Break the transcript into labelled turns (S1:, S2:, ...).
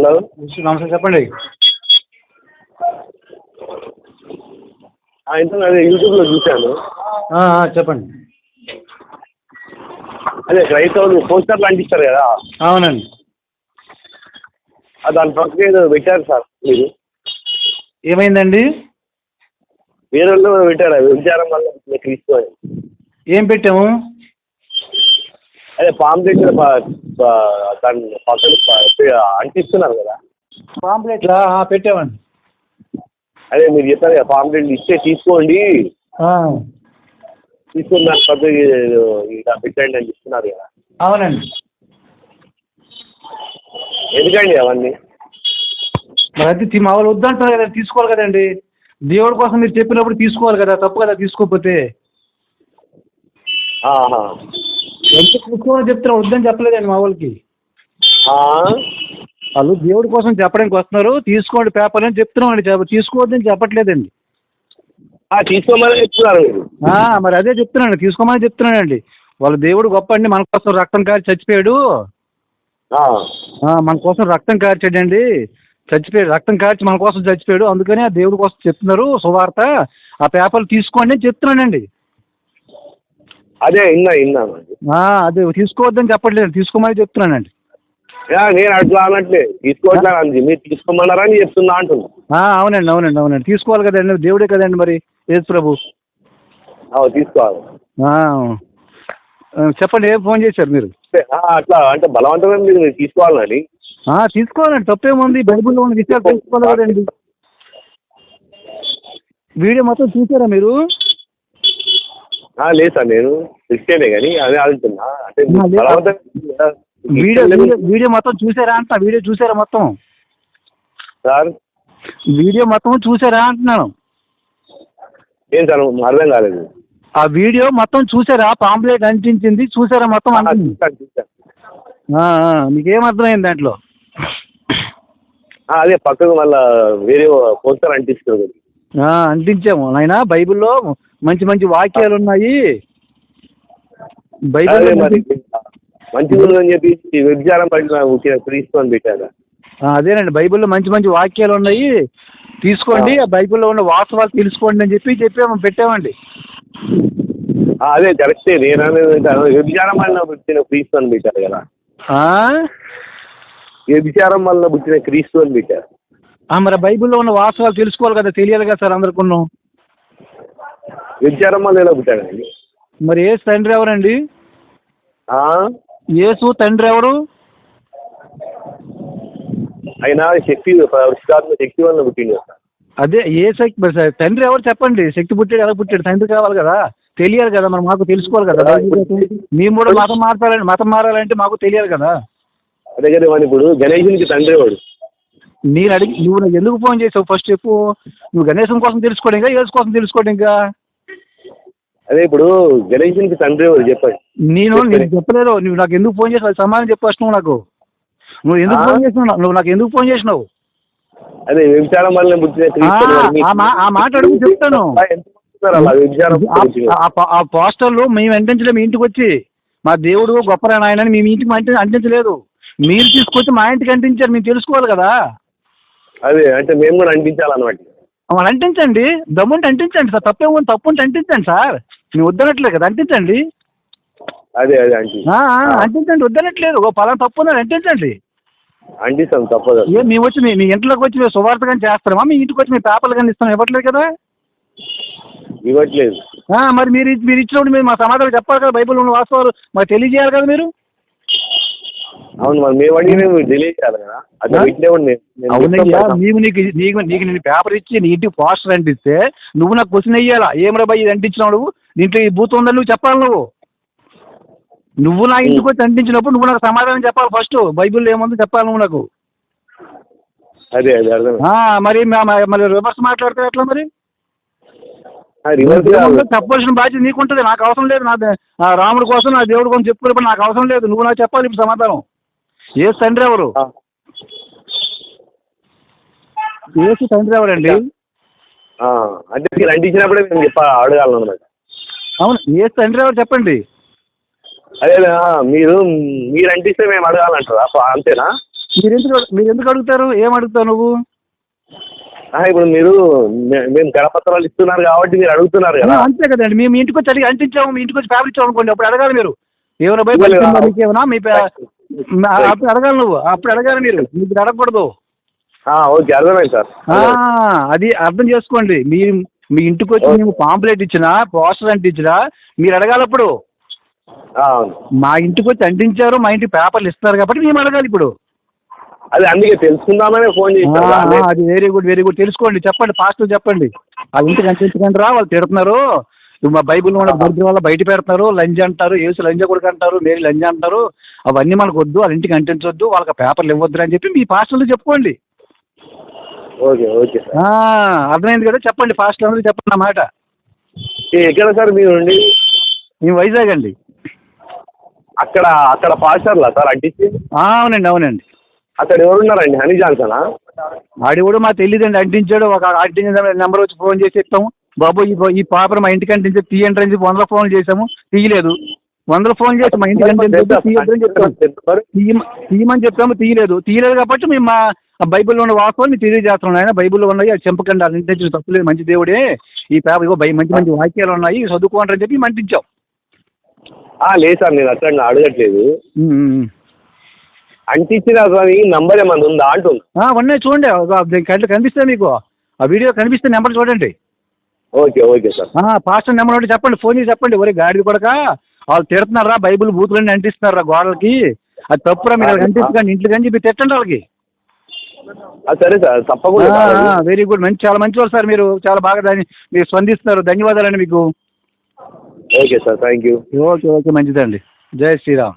S1: Hello.
S2: నమస్తే చెప్పండి.
S1: అదే యూట్యూబ్లో చూశాను.
S2: చెప్పండి.
S1: అదే క్రైస్తవులు పోస్టర్లు అంటిస్తారు కదా.
S2: అవునండి.
S1: దాని పక్కన ఏదో పెట్టారు సార్ మీరు.
S2: ఏమైందండి?
S1: వేరే వాళ్ళు పెట్టారు? వ్యభిచారం వల్ల అని.
S2: ఏం పెట్టాము?
S1: అదే పాంప్లెట్ దాని పక్కన అంటిస్తున్నారు కదా.
S2: పాంప్లెట్లా పెట్టామండి
S1: అదే మీరు చెప్పారు కదా పాంప్లెట్ ఇస్తే తీసుకోండి.
S2: ఆ,
S1: తీసుకుని దాని ఇలా పెట్టండి అని చెప్తున్నారు కదా.
S2: అవునండి.
S1: ఎందుకండి అవన్నీ?
S2: మరి మా వాళ్ళు వద్దంటారు కదా తీసుకోవాలి కదండి. దేవుడి కోసం మీరు చెప్పినప్పుడు తీసుకోవాలి కదా తప్పు కదా తీసుకోకపోతే. ఎంత తీసుకోవాలని చెప్తున్నా వద్దని చెప్పలేదండి మా వాళ్ళకి? వాళ్ళు దేవుడి కోసం చెప్పడానికి వస్తున్నారు తీసుకోండి పేపర్ అని చెప్తున్నామండి చెప్ప- తీసుకోవద్దని చెప్పట్లేదండి.
S1: తీసుకోమని చెప్తున్నారు మీరు.
S2: అదే చెప్తున్నాను తీసుకోమని చెప్తున్నానండి. వాళ్ళ దేవుడు గొప్ప అండి మన కోసం రక్తం కాచి చచ్చిపోయాడు. మన కోసం రక్తం కార్చాడండి చచ్చిపోయాడు రక్తం కార్చి మన కోసం చచ్చిపోయాడు. అందుకని ఆ దేవుడి కోసం చెప్తున్నారు సువార్త. ఆ పేపర్లు తీసుకోండి అని చెప్తున్నానండి.
S1: అదే విన్నా విన్నాను
S2: ఆ, అదే తీసుకోవద్దని చెప్పట్లేదు. తీసుకోమని చెప్తున్నానండి.
S1: నేను అట్లా అన్నట్లే. తీసుకోవట్లేదు అంది. మీరు తీసుకోమన్నారని చెప్తున్నా అంటున్నా.
S2: అవునండి అవునండి అవునండి. తీసుకోవాలి కదండి దేవుడే కదండి మరి యేసు ప్రభు
S1: తీసుకోవాలి.
S2: చెప్పండి ఏం ఫోన్ చేశారు మీరు?
S1: అట్లా అంటే బలవంతమైన మీరు మీరు తీసుకోవాలని.
S2: ఆ, తీసుకోవాలండి తప్పేముంది? బైబిల్లో ఉన్న విషయాలు తెలుసుకోవాలి కదండి. వీడియో మొత్తం చూసారా మీరు?
S1: లేదు సార్ నేను. క్రిస్టియనే కానీ అదే ఆడుతున్నా అంటే
S2: వీడియో వీడియో మొత్తం చూసారా అంటున్నా వీడియో చూసారా మొత్తం?
S1: సార్?
S2: వీడియో మొత్తం చూసారా అంటున్నాను.
S1: ఏం సార్ అర్థం కాలేదు.
S2: ఆ వీడియో మొత్తం చూసారా? పాంప్లెట్ అంటించింది చూసారా మొత్తం మీకేం అర్థమైంది దాంట్లో?
S1: అదే పక్కకు మళ్ళా వేరే పోస్టర్ అంటిస్తుంది
S2: ఆ, అంటించాము నాయన బైబిల్లో మంచి మంచి వాక్యాలు ఉన్నాయి.
S1: మరి.
S2: మంచి-
S1: చెప్పి వ్యభిచారం పడిన అని పెట్టారా.
S2: అదేనండి. బైబిల్లో మంచి మంచి వాక్యాలు ఉన్నాయి. తీసుకోండి. ఆ. బైబిల్లో ఉన్న వాస్తవాలు తెలుసుకోండి అని చెప్పి చెప్పాము పెట్టామండి.
S1: అదే కరెక్టే. నేను వ్యభిచారం వల్ల పుట్టిన క్రీస్తు అని పెట్టారు కదా? వ్యభిచారం వల్ల పుట్టిన క్రీస్తు అని పెట్టారు.
S2: మరి బైబిల్లో ఉన్న వాస్తవాలు తెలుసుకోవాలి కదా. తెలియాలి కదా సార్ అందరికీ
S1: వ్యభిచారం వల్ల ఎలా పుట్టాడండి
S2: మరి ఏ తండ్రి ఎవరండి? యేసు తండ్రి ఎవరు?
S1: ఆయన శక్తి శక్తి వల్ల పుట్టింది
S2: అదే ఏ శక్తి తండ్రి ఎవరు చెప్పండి? శక్తి పుట్టాడు ఎలా పుట్టాడు? తండ్రి కావాలి కదా. తెలియాలి కదా మరి మాకు తెలుసుకోవాలి కదా. మేము కూడా మతం మారాలంటే మతం మారాలంటే మాకు తెలియాలి కదా.
S1: అదే కదా ఇప్పుడు గణేశునికి తండ్రి వాడు
S2: నేను అడిగి నువ్వు ఎందుకు ఫోన్ చేసావు? ఫస్ట్ చెప్పు. నువ్వు గణేశం కోసం తెలుసుకోవడం ఇంకా యేసు కోసం తెలుసుకోవడం ఇంకా.
S1: అదే ఇప్పుడు గణేశునికి తండ్రి వాడు చెప్పండి.
S2: నేను నేను చెప్పలేదు నువ్వు నాకు ఎందుకు ఫోన్ అది సమాధానం చెప్పు ఫస్ట్ నువ్వు నాకు. నువ్వు ఎందుకు? ఫోన్ చేసినావు నువ్వు నాకు ఎందుకు ఫోన్ చేసినావు?
S1: అదే వ్యభిచారం వల్ల
S2: ఆ, మాట అడుగు చెప్తాను. ఆ- పోస్టర్లు మేము అంటించలేదు మీ ఇంటికి వచ్చి. మా దేవుడు గొప్ప ఆయన అని మీ ఇంటికి అంటి అంటించలేదు. మీరు తీసుకొచ్చి మా ఇంటికి అంటించారు మేము తెలుసుకోవాలి కదా.
S1: అదే అంటే మేము కూడా అంటించాలన్నమాట.
S2: మరి అంటించండి. దమ్ముంటే అంటించండి సార్. తప్పేమో తప్పు ఉంటే అంటించండి సార్. మేము వద్దనట్లేదు కదా అంటించండి.
S1: అదే అదే అంటి.
S2: అంటించండి వద్దనట్లేదు. ఓ పలానా తప్పు ఉన్నది అంటించండి.
S1: అంటిస్తాం తప్పదు.
S2: ఏ మేము వచ్చి మీ మీ ఇంట్లోకి వచ్చి మేము సువార్త కానీ చేస్తామా? మీ ఇంటికి వచ్చి మీ పేపర్లు కానీ ఇస్తాం ఇవ్వట్లేదు కదా?
S1: ఇవ్వట్లేదు.
S2: మరి మీరు మీరు ఇచ్చినప్పుడు మీరు మా సమాధానం చెప్పాలి కదా? బైబిల్ ఉన్న వాస్తవాలు మాకు తెలియజేయాలి కదా మీరు?
S1: అవును మరి మేము అడిగిన మీరు డిలే చేయాలి కదా. అట్లా
S2: అవునయ్యా. నీవు నీకు నీకు నీకు నేను పేపర్ ఇచ్చి నీ ఇంటికి పోస్టర్ అంటిస్తే నువ్వు నాకు క్వశ్చన్ వెయ్యాలా ఏం రా ఇది అంటించినావు నువ్వు? దీంట్లో ఈ బూత్ ఉందని నువ్వు చెప్పాలి నువ్వు. నువ్వు నా ఇంటికి వచ్చి అంటించినప్పుడు నువ్వు నాకు సమాధానం చెప్పాలి ఫస్ట్ బైబిల్లో ఏముందో చెప్పాలి నువ్వు నాకు?
S1: అదే అదే అర్థం
S2: మరి మరి రివర్స్ మాట్లాడితే ఎట్లా మరి? చెప్పవలసిన బాధ్యత నీకుంటుంది నాకు అవసరం లేదు. నా రాముడి కోసం నా దేవుడి కోసం చెప్పుకునే నాకు అవసరం లేదు. నువ్వు నాకు చెప్పాలి ఇప్పుడు సమాధానం. ఏ తండ్రి ఎవరు? ఏసు తండ్రి ఎవరండి?
S1: అంటే మీరు అంటించినప్పుడే మేము చెప్ప అడగాలన్నమాట.
S2: అవును ఏసు తండ్రి ఎవరు చెప్పండి?
S1: అదే మీరు మీరు అంటిస్తే మేము అడగాలంటారా? అంతేనా?
S2: మీరు ఎందుకు మీరు ఎందుకు అడుగుతారు? ఏం అడుగుతావు నువ్వు?
S1: ఇప్పుడు మీరు మేము కరపత్రాలు ఇస్తున్నారు కాబట్టి మీరు అడుగుతున్నారు కదా.
S2: అంతే కదండి. మేము ఇంటికి వచ్చి అడిగి అంటించాము మీ ఇంటికి వచ్చి పేపర్ ఇచ్చాము అనుకోండి అప్పుడు అడగాలి మీరు. మీ పే- మా- అప్పుడు అడగాలి నువ్వు. అప్పుడు అడగాలి మీరు. మీరు అడగకూడదు.
S1: ఓకే అర్థమైంది సార్.
S2: అది అర్థం చేసుకోండి. మీ మీ ఇంటికి వచ్చి మేము పాంప్లెట్ ఇచ్చినా పోస్టర్ అంటించినా మీరు అడగాలి అప్పుడు. మా ఇంటికి వచ్చి అంటించారు మా ఇంటికి పేపర్లు ఇస్తారు కాబట్టి మేము అడగాలి ఇప్పుడు.
S1: అది అందుకే తెలుసుకుందామనే ఫోన్ చేశాను
S2: అది వెరీ గుడ్ వెరీ గుడ్ తెలుసుకోండి చెప్పండి పాస్టర్ చెప్పండి. ఆ ఇంటికి అంటించకండి రా వాళ్ళు తిడుతున్నారు. ఇప్పుడు మా బైబిల్ ఉన్న దరిద్రం వల్ల బయట పెడుతున్నారు లంజ అంటారు ఏసు లంజ కొడుకు అంటారు మేరీ లంజ అంటారు అవన్నీ మనకు వద్దు వాళ్ళ ఇంటికి అంటించొద్దు వాళ్ళకి పేపర్లు ఇవ్వద్దు అని చెప్పి మీ పాస్టర్లు చెప్పుకోండి.
S1: Okay okay sir.
S2: అర్థమైంది కదా? చెప్పండి పాస్టర్ అందరూ చెప్పండి నా మాట.
S1: ఏ, ఎక్కడ సార్ మీరు ఉండి?
S2: మేము వైజాగ్ అండి.
S1: అక్కడ అక్కడ పాస్టర్లా సార్ అంటించి
S2: అవునండి అవునండి.
S1: అక్కడ ఎవరున్నారండి? హనీ జాన్సనా?
S2: ఆడి కూడా మాకు తెలియదండి అంటించాడు ఒక అంటించిన నెంబర్ వచ్చి ఫోన్ చేసి చెప్తాము. బాబు ఈ ఈ పేపర్ మా ఇంటికి అంటించి తీయండి అని చెప్పి వందల ఫోన్లు చేసాము తీయలేదు వందల ఫోన్ చేసి మా ఇంటికి తీయొద్దని చెప్తాము తీయమ తీయమని చెప్పాము. తీయలేదు తీయలేదు కాబట్టి మేము మా బైబిల్లో ఉన్న వాస్తవాలు మీకు తెలియజేస్తున్నాం ఆయన. బైబిల్లో ఉన్నాయి. అది చెంపకండి అది ఇంటించిన తప్పులేదు మంచి దేవుడే. ఈ పేపర్ ఇగో మంచి మంచి వాక్యాలు ఉన్నాయి. చదువుకోండి అని చెప్పి
S1: ఆ, లేదు సార్ నేను అట్లా అడగట్లేదు. అంటించిన నంబర్ ఏమన్నా ఉందా అంటుంది.
S2: ఉన్నాయి చూడండి. కనిపిస్తే మీకు. ఆ వీడియో కనిపిస్తే నెంబర్ చూడండి.
S1: Okay okay sir.
S2: Pastor number ఒకటి చెప్పండి ఫోన్ చేసి చెప్పండి. ఒరే గాడిది కొడక వాళ్ళు తిడుతున్నారా బైబిల్ బూతులన్నీ అంటిస్తున్నారా గోడలకి. అది తప్పురా మీరు అంటించకండి ఇంట్లో కానీ చెప్పి తిట్టండి వాళ్ళకి.
S1: సరే సార్ తప్పకుండా.
S2: వెరీ గుడ్ మంచి చాలా మంచి వాళ్ళు సార్ మీరు చాలా బాగా దాన్ని మీరు స్పందిస్తున్నారు. ధన్యవాదాలండి మీకు.
S1: Okay sir thank you
S2: okay okay మంచిదండి. జై శ్రీరామ్.